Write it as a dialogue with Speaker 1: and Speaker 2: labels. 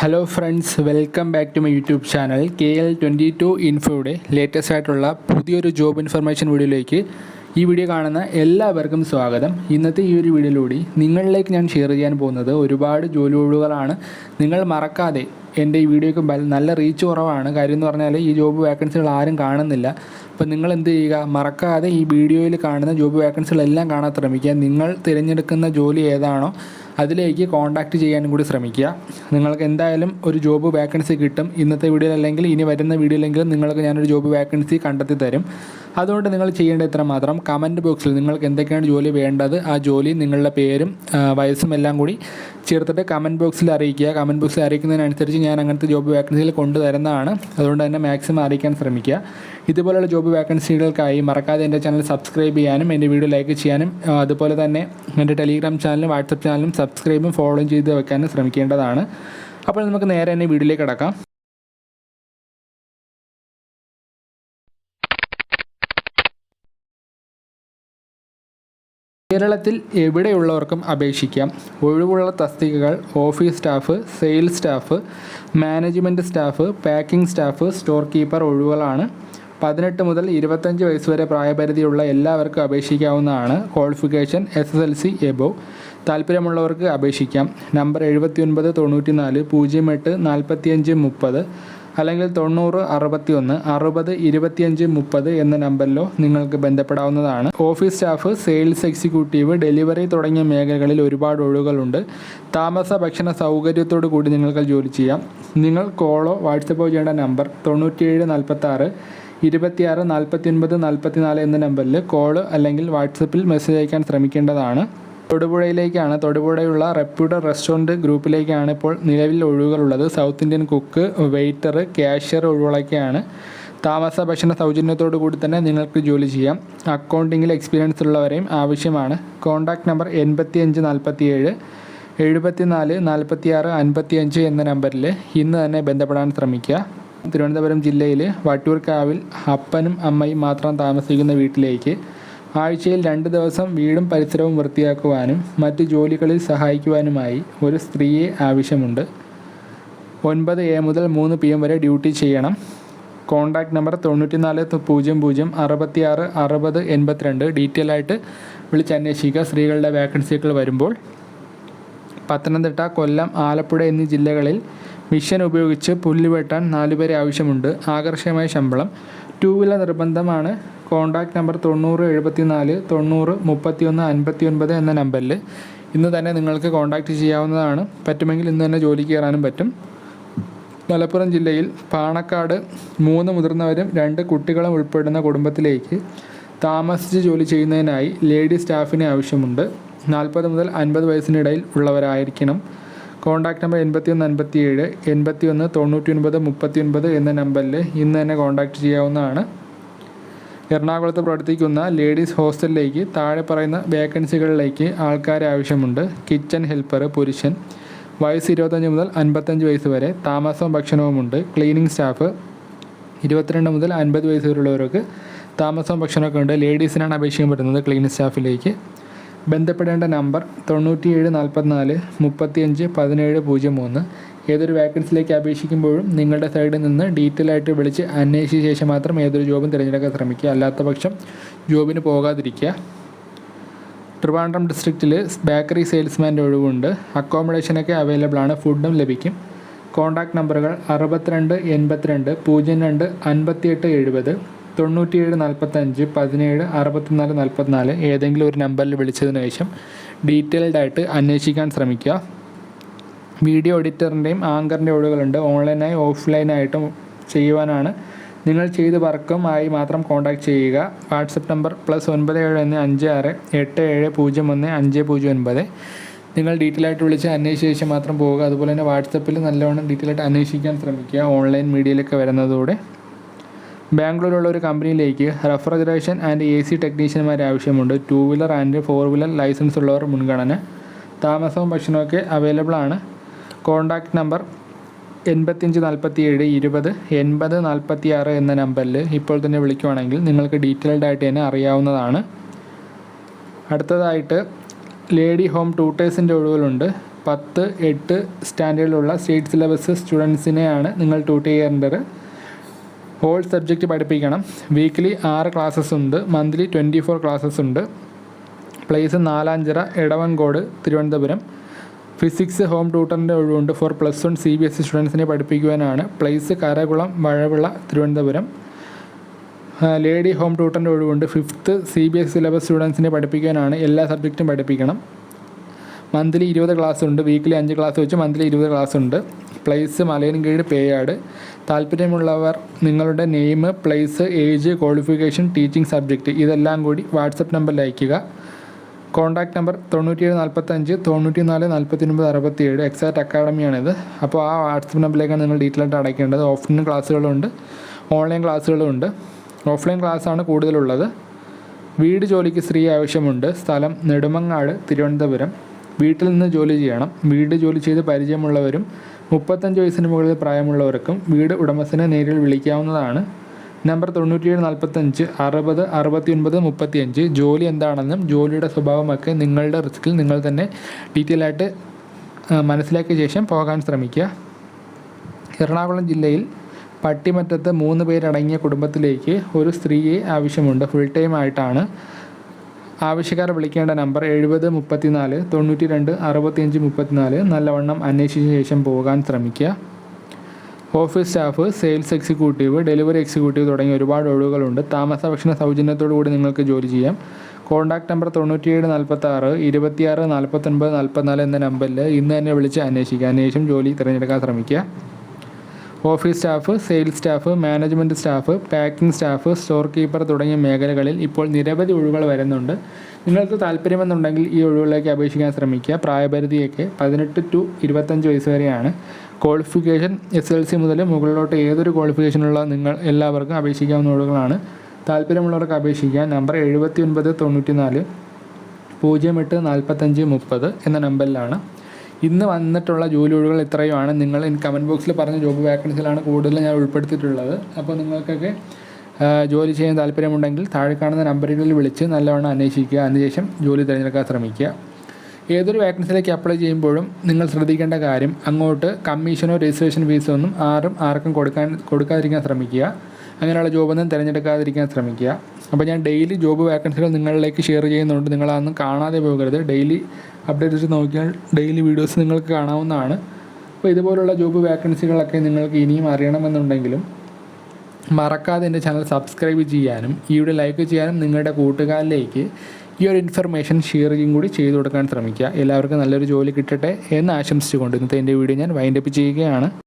Speaker 1: Hello friends welcome back to my YouTube channel K L twenty two ഇൻഫോയുടെ latest ആയിട്ടുള്ള പുതിയൊരു job information വീഡിയോയിലേക്ക് ഈ video കാണുന്ന എല്ലാവർക്കും സ്വാഗതം. ഇന്നത്തെ ഈ ഒരു വീഡിയോയിലൂടെ നിങ്ങളിലേക്ക് ഞാൻ ഷെയർ ചെയ്യാൻ പോകുന്നത് ഒരുപാട് ജോലി ഒഴിവുകളാണ് നിങ്ങൾ മറക്കാതെ എന്റെ ഈ വീഡിയോയ്ക്ക് നല്ല റീച്ച് കുറവാണ്. കാര്യം എന്ന് പറഞ്ഞാൽ ഈ ജോബ് വേക്കൻസികൾ ആരും കാണുന്നില്ല. അപ്പോൾ നിങ്ങൾ എന്ത് ചെയ്യുക? മറക്കാതെ ഈ വീഡിയോയിൽ കാണുന്ന ജോബ് വേക്കൻസികളെല്ലാം കാണാൻ ശ്രമിക്കുക. നിങ്ങൾ തിരഞ്ഞെടുക്കുന്ന ജോലി ഏതാണോ അതിലേക്ക് കോൺടാക്റ്റ് ചെയ്യാനും കൂടി ശ്രമിക്കുക. നിങ്ങൾക്ക് എന്തായാലും ഒരു ജോബ് വേക്കൻസി കിട്ടും. ഇന്നത്തെ വീഡിയോയിൽ അല്ലെങ്കിൽ ഇനി വരുന്ന വീഡിയോയിലെങ്കിലും നിങ്ങൾക്ക് ഞാനൊരു ജോബ് വേക്കൻസി കണ്ടെത്തി തരും. അതുകൊണ്ട് നിങ്ങൾ ചെയ്യേണ്ട ഇത്ര മാത്രം. കമന്റ് ബോക്സിൽ നിങ്ങൾക്ക് എന്തൊക്കെയാണ് ജോലി വേണ്ടത് ആ ജോലി നിങ്ങളുടെ പേരും വയസ്സും എല്ലാം കൂടി ചേർത്തിട്ട് കമന്റ് ബോക്സിൽ അറിയിക്കുക. കമന്റ് ബോക്സിൽ അറിയിക്കുന്നതിനനുസരിച്ച് ഞാൻ അങ്ങനത്തെ ജോബ് വേക്കൻസികൾ കൊണ്ടുതരുന്നതാണ് അതുകൊണ്ട് തന്നെ മാക്സിമം അറിയിക്കാൻ ശ്രമിക്കുക. ഇതുപോലുള്ള ജോബ് വേക്കൻസികൾക്കായി മറക്കാതെ എന്റെ ചാനൽ സബ്സ്ക്രൈബ് ചെയ്യാനും എന്റെ വീഡിയോ ലൈക്ക് ചെയ്യാനും അതുപോലെ തന്നെ എന്റെ ടെലിഗ്രാം ചാനലും വാട്സപ്പ് ചാനലും സബ്സ്ക്രൈബും ഫോളോയും ചെയ്ത് വെക്കാനും ശ്രമിക്കേണ്ടതാണ്. അപ്പോൾ നമുക്ക് നേരെ തന്നെ വീഡിയോയിലേക്ക് കിടക്കാം. കേരളത്തിൽ എവിടെയുള്ളവർക്കും അപേക്ഷിക്കാം. ഒഴിവുള്ള തസ്തികകൾ office staff sales staff management staff packing staff store keeper ഒഴിവുകളാണ്. പതിനെട്ട് മുതൽ ഇരുപത്തഞ്ച് വയസ്സ് വരെ പ്രായപരിധിയുള്ള എല്ലാവർക്കും അപേക്ഷിക്കാവുന്നതാണ്. Qualification S S L C above താല്പര്യമുള്ളവർക്ക് അപേക്ഷിക്കാം. നമ്പർ എഴുപത്തി ഒൻപത് തൊണ്ണൂറ്റി നാല് പൂജ്യം എട്ട് നാൽപ്പത്തിയഞ്ച് മുപ്പത്. അല്ലെങ്കിൽ തൊണ്ണൂറ് അറുപത്തി ഒന്ന് അറുപത് ഇരുപത്തിയഞ്ച് മുപ്പത് എന്ന നമ്പറിലോ നിങ്ങൾക്ക് ബന്ധപ്പെടാവുന്നതാണ്. Office staff sales executive delivery തുടങ്ങിയ മേഖലകളിൽ ഒരുപാട് ഒഴിവുകളുണ്ട്. താമസ ഭക്ഷണ സൗകര്യത്തോടു കൂടി നിങ്ങൾക്ക് ജോലി ചെയ്യാം. നിങ്ങൾ കോളോ വാട്സപ്പോ ചെയ്യേണ്ട നമ്പർ തൊണ്ണൂറ്റിയേഴ് നാൽപ്പത്താറ് ഇരുപത്തിയാറ് നാൽപ്പത്തി ഒൻപത് നാൽപ്പത്തി നാല് എന്ന നമ്പറിൽ കോൾ അല്ലെങ്കിൽ വാട്സപ്പിൽ മെസ്സേജ് അയക്കാൻ ശ്രമിക്കേണ്ടതാണ്. തൊടുപുഴയിലേക്കാണ്. തൊടുപുഴയുള്ള റെപ്യൂട്ടഡ് റെസ്റ്റോറന്റ് ഗ്രൂപ്പിലേക്കാണ് ഇപ്പോൾ നിലവിൽ ഒഴിവുകളുള്ളത്. South Indian cook waiter cashier ഒഴിവുകളൊക്കെയാണ്. താമസ ഭക്ഷണ സൗജന്യത്തോടു കൂടി തന്നെ നിങ്ങൾക്ക് ജോലി ചെയ്യാം. അക്കൗണ്ടിങ്ങിൽ എക്സ്പീരിയൻസ് ഉള്ളവരെയും ആവശ്യമാണ്. കോൺടാക്റ്റ് നമ്പർ എൺപത്തി അഞ്ച് നാൽപ്പത്തി ഏഴ് എഴുപത്തി നാല് നാൽപ്പത്തി ആറ് അൻപത്തി അഞ്ച് എന്ന നമ്പറിൽ ഇന്ന് തന്നെ ബന്ധപ്പെടാൻ ശ്രമിക്കുക. തിരുവനന്തപുരം ജില്ലയിൽ വട്ടിയൂർക്കാവിൽ അപ്പനും അമ്മയും മാത്രം താമസിക്കുന്ന വീട്ടിലേക്ക് ആഴ്ചയിൽ രണ്ട് ദിവസം വീടും പരിസരവും വൃത്തിയാക്കുവാനും മറ്റ് ജോലികളിൽ സഹായിക്കുവാനുമായി ഒരു സ്ത്രീയെ ആവശ്യമുണ്ട്. ഒൻപത് എ മുതൽ മൂന്ന് പി എം വരെ ഡ്യൂട്ടി ചെയ്യണം. കോൺടാക്ട് നമ്പർ തൊണ്ണൂറ്റി നാല് പൂജ്യം പൂജ്യം അറുപത്തി ആറ് അറുപത് എൺപത്തിരണ്ട്. ഡീറ്റെയിൽ ആയിട്ട് വിളിച്ചന്വേഷിക്കുക സ്ത്രീകളുടെ വേക്കൻസികൾ വരുമ്പോൾ പത്തനംതിട്ട കൊല്ലം ആലപ്പുഴ എന്നീ ജില്ലകളിൽ മിഷൻ ഉപയോഗിച്ച് പുല്ലുവെട്ടാൻ നാലുപേരെ ആവശ്യമുണ്ട്. ആകർഷകമായ ശമ്പളം. ടൂ വീലർ നിർബന്ധമാണ്. കോൺടാക്റ്റ് നമ്പർ തൊണ്ണൂറ് എഴുപത്തി നാല് തൊണ്ണൂറ് മുപ്പത്തി ഒന്ന് അൻപത്തി ഒൻപത് എന്ന നമ്പറിൽ ഇന്ന് തന്നെ നിങ്ങൾക്ക് കോൺടാക്റ്റ് ചെയ്യാവുന്നതാണ്. പറ്റുമെങ്കിൽ ഇന്ന് തന്നെ ജോലിക്ക് കയറാനും പറ്റും. മലപ്പുറം ജില്ലയിൽ പാണക്കാട് മൂന്ന് മുതിർന്നവരും രണ്ട് കുട്ടികളും ഉൾപ്പെടുന്ന കുടുംബത്തിലേക്ക് താമസിച്ച് ജോലി ചെയ്യുന്നതിനായി ലേഡി സ്റ്റാഫിനെ ആവശ്യമുണ്ട്. നാൽപ്പത് മുതൽ അൻപത് വയസ്സിനിടയിൽ ഉള്ളവരായിരിക്കണം. കോൺടാക്ട് നമ്പർ എൺപത്തിയൊന്ന് അൻപത്തിയേഴ് എൺപത്തി ഒന്ന് തൊണ്ണൂറ്റി ഒൻപത് മുപ്പത്തി ഒൻപത് എന്ന നമ്പറിൽ ഇന്ന് തന്നെ കോൺടാക്റ്റ് ചെയ്യാവുന്നതാണ്. എറണാകുളത്ത് പ്രവർത്തിക്കുന്ന ലേഡീസ് ഹോസ്റ്റലിലേക്ക് താഴെ പറയുന്ന വേക്കൻസികളിലേക്ക് ആൾക്കാർ ആവശ്യമുണ്ട്. കിച്ചൺ ഹെൽപ്പർ പുരുഷൻ വയസ്സ് ഇരുപത്തഞ്ച് മുതൽ അൻപത്തഞ്ച് വയസ്സ് വരെ താമസവും ഭക്ഷണവുമുണ്ട് ക്ലീനിങ് സ്റ്റാഫ് ഇരുപത്തിരണ്ട് മുതൽ അൻപത് വയസ്സ് വരെയുള്ളവർക്ക് താമസവും ഭക്ഷണമൊക്കെ ഉണ്ട്. ലേഡീസിനാണ് അപേക്ഷിക്കാൻ പറ്റുന്നത് ക്ലീനിങ് സ്റ്റാഫിലേക്ക്. ബന്ധപ്പെടേണ്ട നമ്പർ തൊണ്ണൂറ്റിയേഴ് നാൽപ്പത്തിനാല് മുപ്പത്തിയഞ്ച് പതിനേഴ് പൂജ്യം മൂന്ന്. ഏതൊരു വാക്കൻസിലേക്ക് അപേക്ഷിക്കുമ്പോഴും നിങ്ങളുടെ സൈഡിൽ നിന്ന് ഡീറ്റെയിൽ ആയിട്ട് വിളിച്ച് അന്വേഷിച്ച ശേഷം മാത്രം ഏതൊരു ജോബും തിരഞ്ഞെടുക്കാൻ ശ്രമിക്കുക. അല്ലാത്ത പക്ഷം ജോബിന് പോകാതിരിക്കുക. ട്രിവാൻഡ്രം ഡിസ്ട്രിക്റ്റിൽ ബേക്കറി സെയിൽസ്മാന്റെ ഒഴിവുണ്ട്. അക്കോമഡേഷനൊക്കെ അവൈലബിൾ ആണ്. ഫുഡും ലഭിക്കും. കോൺടാക്ട് നമ്പറുകൾ അറുപത്തിരണ്ട് എൺപത്തിരണ്ട് പൂജ്യം രണ്ട് അൻപത്തിയെട്ട് എഴുപത്. തൊണ്ണൂറ്റിയേഴ് നാൽപ്പത്തഞ്ച് പതിനേഴ് അറുപത്തിനാല് നാൽപ്പത്തിനാല് ഏതെങ്കിലും ഒരു നമ്പറിൽ വിളിച്ചതിന് ശേഷം ഡീറ്റെയിൽഡായിട്ട് അന്വേഷിക്കാൻ ശ്രമിക്കുക. വീഡിയോ എഡിറ്ററിന്റെയും ആങ്കറിന്റെ ഒഴിവുകളുണ്ട്. ഓൺലൈനായി ഓഫ്ലൈനായിട്ടും ചെയ്യുവാനാണ്. നിങ്ങൾ ചെയ്ത് വർക്കും ആയി മാത്രം കോൺടാക്ട് ചെയ്യുക. വാട്സപ്പ് നമ്പർ പ്ലസ് ഒൻപത് ഏഴ് ഒന്ന് അഞ്ച് ആറ് എട്ട് ഏഴ് പൂജ്യം ഒന്ന് അഞ്ച് പൂജ്യം ഒൻപത്. നിങ്ങൾ ഡീറ്റെയിൽ ആയിട്ട് വിളിച്ച് അന്വേഷിച്ച ശേഷം മാത്രം പോവുക അതുപോലെ തന്നെ വാട്സപ്പിൽ നല്ലവണ്ണം ഡീറ്റെയിൽ ആയിട്ട് അന്വേഷിക്കാൻ ശ്രമിക്കുക. ഓൺലൈൻ മീഡിയയിലൊക്കെ വരുന്നതോടെ. ബാംഗ്ലൂരുള്ള ഒരു കമ്പനിയിലേക്ക് റെഫ്രിജറേഷൻ ആൻഡ് എ സി ടെക്നീഷ്യന്മാരെ ആവശ്യമുണ്ട്. Two wheeler and four wheeler licence ഉള്ളവർ മുൻഗണന. താമസവും ഭക്ഷണവും ഒക്കെ അവൈലബിൾ ആണ്. കോൺടാക്റ്റ് നമ്പർ എൺപത്തിയഞ്ച് നാൽപ്പത്തി ഏഴ് ഇരുപത് എൺപത് നാൽപ്പത്തി ആറ് എന്ന നമ്പറിൽ ഇപ്പോൾ തന്നെ വിളിക്കുവാണെങ്കിൽ നിങ്ങൾക്ക് ഡീറ്റെയിൽഡ് ആയിട്ട് തന്നെ അറിയാവുന്നതാണ്. അടുത്തതായിട്ട് ലേഡി ഹോം ട്യൂട്ടേഴ്സിന്റെ ഒഴിവുകളുണ്ട്. പത്ത് എട്ട് സ്റ്റാൻഡേർഡിലുള്ള സ്റ്റേറ്റ് സിലബസ് സ്റ്റുഡൻസിനെയാണ് നിങ്ങൾ ട്യൂട്ട് ചെയ്യേണ്ടത്. ഓൾ സബ്ജക്റ്റ് പഠിപ്പിക്കണം. വീക്ക്ലി ആറ് ക്ലാസ്സസ് ഉണ്ട്. മന്ത്ലി ട്വന്റി ഫോർ ക്ലാസ്സസ് ഉണ്ട്. Place Nalanchira എടവങ്കോട് Thiruvananthapuram. Physics home ട്യൂട്ടറിന്റെ ഒഴിവുണ്ട്. For plus one C B S E സ്റ്റുഡൻസിനെ പഠിപ്പിക്കുവാനാണ്. Place Karakulam Mazhavila Thiruvananthapuram. Lady home ട്യൂട്ടറിന്റെ ഒഴിവുണ്ട്. Fifth C B S syllabus സ്റ്റുഡൻസിനെ പഠിപ്പിക്കാനാണ് എല്ലാ സബ്ജക്റ്റും പഠിപ്പിക്കണം. മന്ത്ലി ഇരുപത് ക്ലാസ് ഉണ്ട്. വീക്കിലി അഞ്ച് ക്ലാസ് വെച്ച് മന്ത്ലി ഇരുപത് ക്ലാസ് ഉണ്ട്. പ്ലേസ് മലയൻകീഴ് പേയാട്. താല്പര്യമുള്ളവർ നിങ്ങളുടെ name place age qualification teaching subject ഇതെല്ലാം കൂടി വാട്സപ്പ് നമ്പറിൽ അയയ്ക്കുക. കോൺടാക്റ്റ് നമ്പർ തൊണ്ണൂറ്റിയേഴ് നാൽപ്പത്തഞ്ച് തൊണ്ണൂറ്റി നാല് നാൽപ്പത്തി ഒൻപത് അറുപത്തിയേഴ് എക്സാക്ട് അക്കാഡമിയാണിത് അപ്പോൾ ആ വാട്സപ്പ് നമ്പറിലേക്കാണ് നിങ്ങൾ ഡീറ്റെയിൽ ആയിട്ട് അടയ്ക്കേണ്ടത്. ഓഫ്ലൈൻ ക്ലാസ്സുകളുണ്ട്. ഓൺലൈൻ ക്ലാസ്സുകളുമുണ്ട് ഓഫ്ലൈൻ ക്ലാസ്സാണ് കൂടുതലുള്ളത്. വീട് ജോലിക്ക് സ്ത്രീ ആവശ്യമുണ്ട്. സ്ഥലം നെടുമങ്ങാട് തിരുവനന്തപുരം. വീട്ടിൽ നിന്ന് ജോലി ചെയ്യണം. വീട് ജോലി ചെയ്ത് പരിചയമുള്ളവരും മുപ്പത്തഞ്ച് വയസ്സിന് മുകളിൽ പ്രായമുള്ളവർക്കും വീട് ഉടമസ്ഥനെ നേരിൽ വിളിക്കാവുന്നതാണ്. നമ്പർ തൊണ്ണൂറ്റിയേഴ് നാൽപ്പത്തഞ്ച് അറുപത് അറുപത്തി ഒൻപത് മുപ്പത്തിയഞ്ച്. ജോലി എന്താണെന്നും ജോലിയുടെ സ്വഭാവമൊക്കെ നിങ്ങളുടെ റിസ്കിൽ നിങ്ങൾ തന്നെ ഡീറ്റെയിൽ ആയിട്ട് മനസ്സിലാക്കിയ ശേഷം പോകാൻ ശ്രമിക്കുക. എറണാകുളം ജില്ലയിൽ പട്ടിമറ്റത്ത് മൂന്ന് പേരടങ്ങിയ കുടുംബത്തിലേക്ക് ഒരു സ്ത്രീയെ ആവശ്യമുണ്ട്. ഫുൾ ടൈം ആയിട്ടാണ്. ആവശ്യക്കാരെ വിളിക്കേണ്ട നമ്പർ എഴുപത് മുപ്പത്തിനാല് തൊണ്ണൂറ്റി രണ്ട് അറുപത്തിയഞ്ച് മുപ്പത്തിനാല് നല്ലവണ്ണം അന്വേഷിച്ച ശേഷം പോകാൻ ശ്രമിക്കുക. Office staff sales executive delivery executive തുടങ്ങിയ ഒരുപാട് ഒഴിവുകളുണ്ട്. താമസ ഭക്ഷണ സൗജന്യത്തോടു കൂടി നിങ്ങൾക്ക് ജോലി ചെയ്യാം. കോൺടാക്ട് നമ്പർ തൊണ്ണൂറ്റിയേഴ് നാൽപ്പത്താറ് ഇരുപത്തിയാറ് നാൽപ്പത്തൊൻപത് നാൽപ്പത്തിനാല് എന്ന നമ്പറിൽ ഇന്ന് തന്നെ വിളിച്ച് അന്വേഷിക്കുക. അന്വേഷണം ജോലി തിരഞ്ഞെടുക്കാൻ ശ്രമിക്കുക. Office staff sales staff management staff packing staff store keeper തുടങ്ങിയ മേഖലകളിൽ ഇപ്പോൾ നിരവധി ഒഴിവുകൾ വരുന്നുണ്ട്. നിങ്ങൾക്ക് താല്പര്യമെന്നുണ്ടെങ്കിൽ ഈ ഒഴിവുകളിലേക്ക് അപേക്ഷിക്കാൻ ശ്രമിക്കുക. പ്രായപരിധിയൊക്കെ പതിനെട്ട് ടു ഇരുപത്തഞ്ച് വയസ്സ് വരെയാണ്. ക്വാളിഫിക്കേഷൻ എസ് എൽ സി മുതൽ മുകളിലോട്ട് ഏതൊരു ക്വാളിഫിക്കേഷനുള്ള നിങ്ങൾ എല്ലാവർക്കും അപേക്ഷിക്കാവുന്ന ഒഴിവുകളാണ്. താല്പര്യമുള്ളവർക്ക് അപേക്ഷിക്കുക. നമ്പർ എഴുപത്തി ഒൻപത് തൊണ്ണൂറ്റി നാല് പൂജ്യം എട്ട് നാൽപ്പത്തഞ്ച് മുപ്പത് എന്ന നമ്പറിലാണ്. ഇന്ന് വന്നിട്ടുള്ള ജോലി ഒഴിവുകൾ ഇത്രയുമാണ്. നിങ്ങൾ കമന്റ് ബോക്സിൽ പറഞ്ഞ ജോബ് വേക്കൻസിയിലാണ് കൂടുതൽ ഞാൻ ഉൾപ്പെടുത്തിയിട്ടുള്ളത്. അപ്പോൾ നിങ്ങൾക്കൊക്കെ ജോലി ചെയ്യാൻ താല്പര്യമുണ്ടെങ്കിൽ താഴെ കാണുന്ന നമ്പറുകളിൽ വിളിച്ച് നല്ലവണ്ണം അന്വേഷിക്കുക. അതിനുശേഷം ജോലി തിരഞ്ഞെടുക്കാൻ ശ്രമിക്കുക. ഏതൊരു വാക്കൻസിയിലേക്ക് അപ്ലൈ ചെയ്യുമ്പോഴും നിങ്ങൾ ശ്രദ്ധിക്കേണ്ട കാര്യം അങ്ങോട്ട് കമ്മീഷനോ രജിസ്ട്രേഷൻ ഫീസോ ഒന്നും ആരും ആർക്കും കൊടുക്കാൻ കൊടുക്കാതിരിക്കാൻ ശ്രമിക്കുക. അങ്ങനെയുള്ള ജോബൊന്നും തിരഞ്ഞെടുക്കാതിരിക്കാൻ ശ്രമിക്കുക. അപ്പോൾ ഞാൻ ഡെയിലി ജോബ് വാക്കൻസികൾ നിങ്ങളിലേക്ക് ഷെയർ ചെയ്യുന്നുണ്ട്. നിങ്ങളതൊന്നും കാണാതെ പോകരുത്. ഡെയിലി അപ്ഡേറ്റ് അപ്ഡേറ്റ്സ് നോക്കിയാൽ ഡെയിലി വീഡിയോസ് നിങ്ങൾക്ക് കാണാവുന്നതാണ്. അപ്പോൾ ഇതുപോലുള്ള ജോബ് വാക്കൻസികളൊക്കെ നിങ്ങൾക്ക് ഇനിയും അറിയണമെന്നുണ്ടെങ്കിലും മറക്കാതെ എന്റെ ചാനൽ സബ്സ്ക്രൈബ് ചെയ്യാനും ഈ വീഡിയോ ലൈക്ക് ചെയ്യാനും നിങ്ങളുടെ കൂട്ടുകാരിലേക്ക് ഈ ഒരു ഇൻഫർമേഷൻ ചെയ്യും കൂടി ചെയ്തു കൊടുക്കാൻ ശ്രമിക്കുക. എല്ലാവർക്കും നല്ലൊരു ജോലി കിട്ടട്ടെ എന്ന് ആശംസിച്ചുകൊണ്ട് ഇന്നത്തെ എന്റെ വീഡിയോ ഞാൻ വൈൻഡപ്പ് ചെയ്യുകയാണ്.